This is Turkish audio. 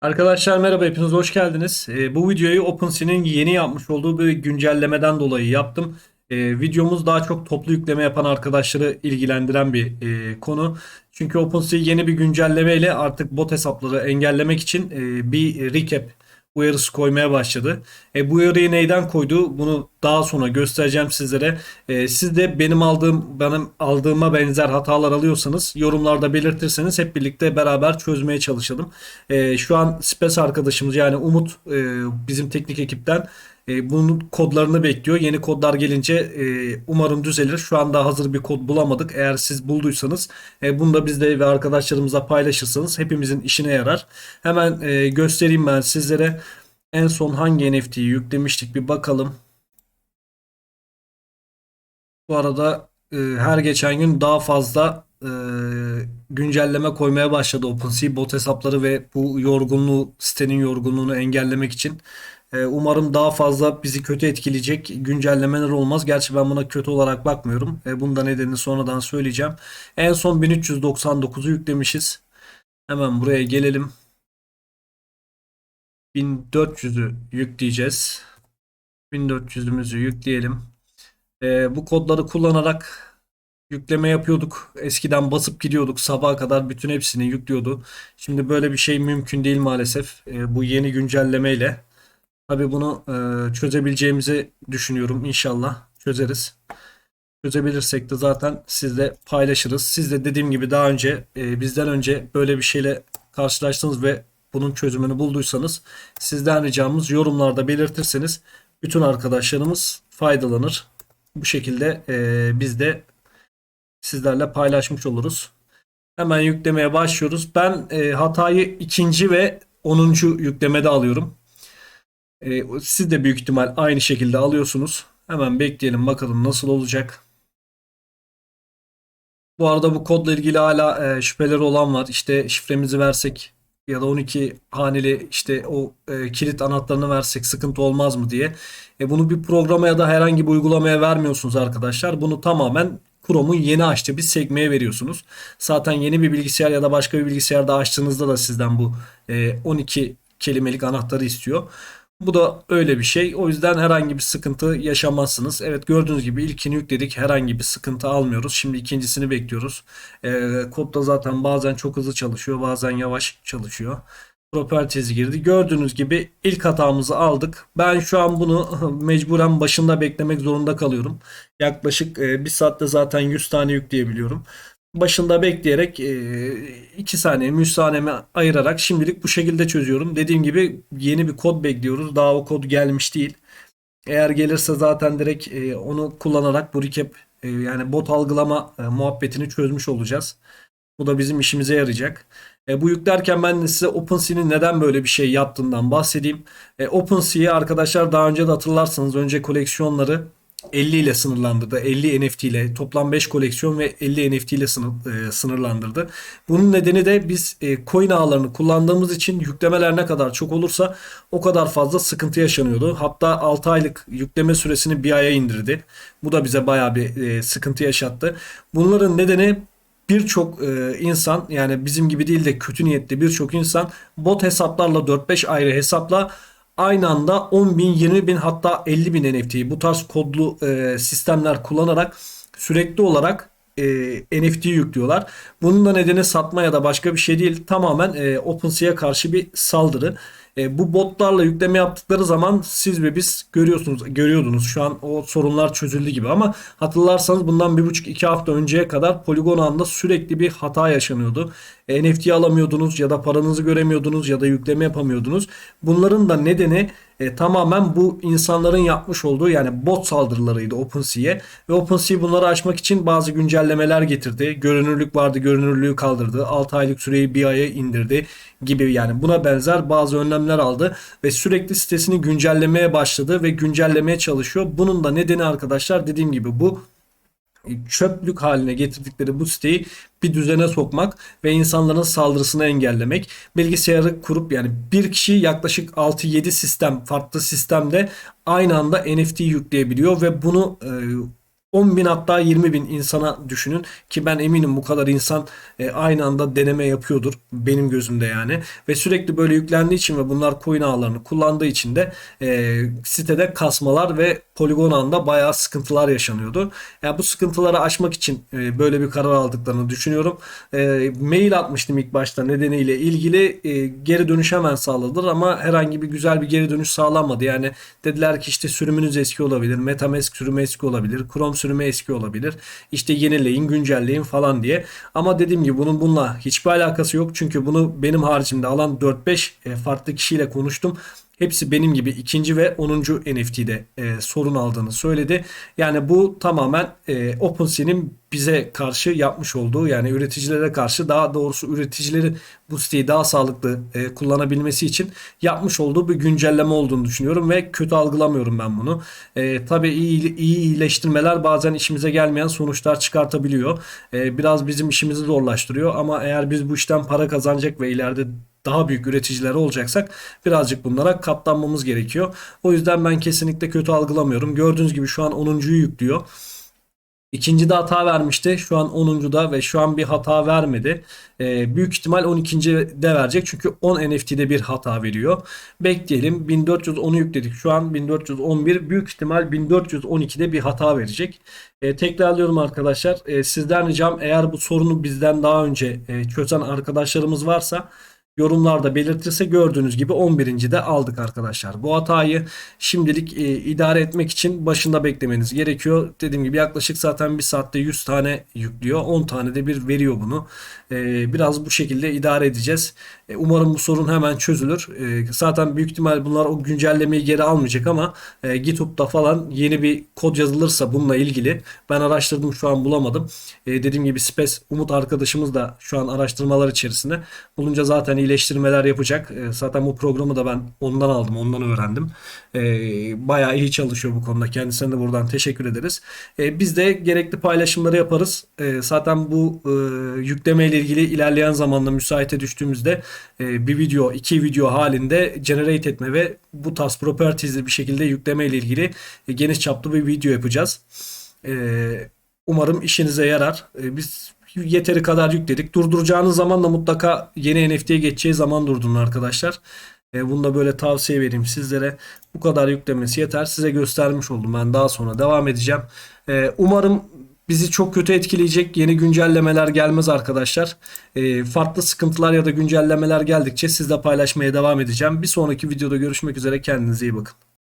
Arkadaşlar merhaba hepiniz hoş geldiniz. Ee, bu videoyu OpenSea'nin yeni yapmış olduğu bir güncellemeden dolayı yaptım. Ee, videomuz daha çok toplu yükleme yapan arkadaşları ilgilendiren bir e, konu. Çünkü OpenSea yeni bir güncellemeyle artık bot hesapları engellemek için e, bir recap uyarısı koymaya başladı. E, bu uyarıyı neyden koydu? Bunu daha sonra göstereceğim sizlere. E, siz de benim aldığım benim aldığıma benzer hatalar alıyorsanız yorumlarda belirtirseniz hep birlikte beraber çözmeye çalışalım. E, şu an Spes arkadaşımız yani Umut e, bizim teknik ekipten e, bunun kodlarını bekliyor. Yeni kodlar gelince e, umarım düzelir. Şu anda hazır bir kod bulamadık. Eğer siz bulduysanız e, bunu da bizle ve arkadaşlarımızla paylaşırsanız hepimizin işine yarar. Hemen e, göstereyim ben sizlere. En son hangi NFT'yi yüklemiştik bir bakalım. Bu arada e, her geçen gün daha fazla e, güncelleme koymaya başladı OpenSea bot hesapları ve bu yorgunluğu sitenin yorgunluğunu engellemek için. E, umarım daha fazla bizi kötü etkileyecek güncellemeler olmaz. Gerçi ben buna kötü olarak bakmıyorum. E, bunun nedenini sonradan söyleyeceğim. En son 1399'u yüklemişiz. Hemen buraya gelelim. 1400'ü yükleyeceğiz. 1400'ümüzü yükleyelim. Ee, bu kodları kullanarak yükleme yapıyorduk. Eskiden basıp gidiyorduk. Sabaha kadar bütün hepsini yüklüyordu. Şimdi böyle bir şey mümkün değil maalesef. Ee, bu yeni güncellemeyle. Tabii bunu e, çözebileceğimizi düşünüyorum. İnşallah çözeriz. Çözebilirsek de zaten sizle paylaşırız. Siz de dediğim gibi daha önce e, bizden önce böyle bir şeyle karşılaştınız ve bunun çözümünü bulduysanız sizden ricamız yorumlarda belirtirseniz bütün arkadaşlarımız faydalanır. Bu şekilde e, biz de sizlerle paylaşmış oluruz. Hemen yüklemeye başlıyoruz. Ben e, hatayı ikinci ve onuncu yüklemede alıyorum. E, siz de büyük ihtimal aynı şekilde alıyorsunuz. Hemen bekleyelim bakalım nasıl olacak. Bu arada bu kodla ilgili hala e, şüpheleri olan var. İşte şifremizi versek ya da 12 haneli işte o e, kilit anahtarını versek sıkıntı olmaz mı diye. E, bunu bir programa ya da herhangi bir uygulamaya vermiyorsunuz arkadaşlar. Bunu tamamen Chrome'un yeni açtığı bir sekmeye veriyorsunuz. Zaten yeni bir bilgisayar ya da başka bir bilgisayarda açtığınızda da sizden bu e, 12 kelimelik anahtarı istiyor. Bu da öyle bir şey. O yüzden herhangi bir sıkıntı yaşamazsınız. Evet gördüğünüz gibi ilkini yükledik. Herhangi bir sıkıntı almıyoruz. Şimdi ikincisini bekliyoruz. Ee, kod da zaten bazen çok hızlı çalışıyor. Bazen yavaş çalışıyor. Properties'i girdi. Gördüğünüz gibi ilk hatamızı aldık. Ben şu an bunu mecburen başında beklemek zorunda kalıyorum. Yaklaşık e, bir saatte zaten 100 tane yükleyebiliyorum başında bekleyerek 2 saniye 3 saniyemi ayırarak şimdilik bu şekilde çözüyorum. Dediğim gibi yeni bir kod bekliyoruz. Daha o kod gelmiş değil. Eğer gelirse zaten direkt e, onu kullanarak bu recap e, yani bot algılama e, muhabbetini çözmüş olacağız. Bu da bizim işimize yarayacak. bu yüklerken ben de size OpenSea'nin neden böyle bir şey yaptığından bahsedeyim. OpenSea arkadaşlar daha önce de hatırlarsanız önce koleksiyonları 50 ile sınırlandırdı. 50 NFT ile toplam 5 koleksiyon ve 50 NFT ile sınır, e, sınırlandırdı. Bunun nedeni de biz e, coin ağlarını kullandığımız için yüklemeler ne kadar çok olursa o kadar fazla sıkıntı yaşanıyordu. Hatta 6 aylık yükleme süresini bir aya indirdi. Bu da bize bayağı bir e, sıkıntı yaşattı. Bunların nedeni birçok e, insan yani bizim gibi değil de kötü niyetli birçok insan bot hesaplarla 4-5 ayrı hesapla aynı anda 10 bin, 20 bin hatta 50 bin NFT'yi bu tarz kodlu e, sistemler kullanarak sürekli olarak e, NFT yüklüyorlar. Bunun da nedeni satma ya da başka bir şey değil. Tamamen e, OpenSea'ya karşı bir saldırı. E, bu botlarla yükleme yaptıkları zaman siz ve biz görüyorsunuz, görüyordunuz. Şu an o sorunlar çözüldü gibi ama hatırlarsanız bundan bir buçuk iki hafta önceye kadar Polygon ağında sürekli bir hata yaşanıyordu. E, NFT alamıyordunuz ya da paranızı göremiyordunuz ya da yükleme yapamıyordunuz. Bunların da nedeni e, tamamen bu insanların yapmış olduğu yani bot saldırılarıydı OpenSea'ye ve OpenSea bunları aşmak için bazı güncellemeler getirdi. Görünürlük vardı, görünürlüğü kaldırdı. 6 aylık süreyi bir aya indirdi gibi yani buna benzer bazı önlemler aldı ve sürekli sitesini güncellemeye başladı ve güncellemeye çalışıyor. Bunun da nedeni arkadaşlar dediğim gibi bu çöplük haline getirdikleri bu siteyi bir düzene sokmak ve insanların saldırısını engellemek. Bilgisayarı kurup yani bir kişi yaklaşık 6-7 sistem farklı sistemde aynı anda NFT yükleyebiliyor ve bunu e, 10 bin hatta 20 bin insana düşünün ki ben eminim bu kadar insan e, aynı anda deneme yapıyordur benim gözümde yani ve sürekli böyle yüklendiği için ve bunlar coin ağlarını kullandığı için de e, sitede kasmalar ve poligon ağında bayağı sıkıntılar yaşanıyordu. Yani bu sıkıntıları aşmak için e, böyle bir karar aldıklarını düşünüyorum. E, mail atmıştım ilk başta nedeniyle ilgili e, geri dönüş hemen sağladılar ama herhangi bir güzel bir geri dönüş sağlanmadı. Yani dediler ki işte sürümünüz eski olabilir, MetaMask sürümü eski olabilir, Chrome sürümü eski olabilir. İşte yenileyin, güncelleyin falan diye. Ama dediğim gibi bunun bununla hiçbir alakası yok. Çünkü bunu benim haricimde alan 4-5 e, farklı kişiyle konuştum. Hepsi benim gibi ikinci ve 10. NFT'de e, sorun aldığını söyledi. Yani bu tamamen e, OpenSea'nin bize karşı yapmış olduğu yani üreticilere karşı daha doğrusu üreticilerin bu siteyi daha sağlıklı e, kullanabilmesi için yapmış olduğu bir güncelleme olduğunu düşünüyorum ve kötü algılamıyorum ben bunu. E, tabii iyi, iyi iyileştirmeler bazen işimize gelmeyen sonuçlar çıkartabiliyor. E, biraz bizim işimizi zorlaştırıyor ama eğer biz bu işten para kazanacak ve ileride daha büyük üreticiler olacaksak birazcık bunlara katlanmamız gerekiyor. O yüzden ben kesinlikle kötü algılamıyorum. Gördüğünüz gibi şu an 10.yu yüklüyor. İkinci de hata vermişti. Şu an 10. da ve şu an bir hata vermedi. Ee, büyük ihtimal 12. de verecek. Çünkü 10 NFT'de bir hata veriyor. Bekleyelim. 1410'u yükledik. Şu an 1411. Büyük ihtimal 1412'de bir hata verecek. Ee, tekrarlıyorum arkadaşlar. Ee, sizden ricam eğer bu sorunu bizden daha önce e, çözen arkadaşlarımız varsa yorumlarda belirtirse gördüğünüz gibi 11. de aldık arkadaşlar. Bu hatayı şimdilik e, idare etmek için başında beklemeniz gerekiyor. Dediğim gibi yaklaşık zaten bir saatte 100 tane yüklüyor. 10 tane de bir veriyor bunu. E, biraz bu şekilde idare edeceğiz. E, umarım bu sorun hemen çözülür. E, zaten büyük ihtimal bunlar o güncellemeyi geri almayacak ama e, GitHub'da falan yeni bir kod yazılırsa bununla ilgili ben araştırdım şu an bulamadım. Dediğim gibi Space Umut arkadaşımız da şu an araştırmalar içerisinde. Bulunca zaten iyileştirmeler yapacak. Zaten bu programı da ben ondan aldım, ondan öğrendim. Bayağı iyi çalışıyor bu konuda. Kendisine de buradan teşekkür ederiz. Biz de gerekli paylaşımları yaparız. Zaten bu e, yükleme ile ilgili ilerleyen zamanda müsaite düştüğümüzde bir video, iki video halinde generate etme ve bu tarz properties'li bir şekilde yükleme ile ilgili e, geniş çaplı bir video yapacağız. E, umarım işinize yarar. E, biz yeteri kadar yükledik. Durduracağınız zaman da mutlaka yeni NFT'ye geçeceği zaman durdurun arkadaşlar. E, bunu da böyle tavsiye vereyim sizlere. Bu kadar yüklemesi yeter. Size göstermiş oldum. Ben daha sonra devam edeceğim. E, umarım bizi çok kötü etkileyecek yeni güncellemeler gelmez arkadaşlar. E, farklı sıkıntılar ya da güncellemeler geldikçe sizle paylaşmaya devam edeceğim. Bir sonraki videoda görüşmek üzere. Kendinize iyi bakın.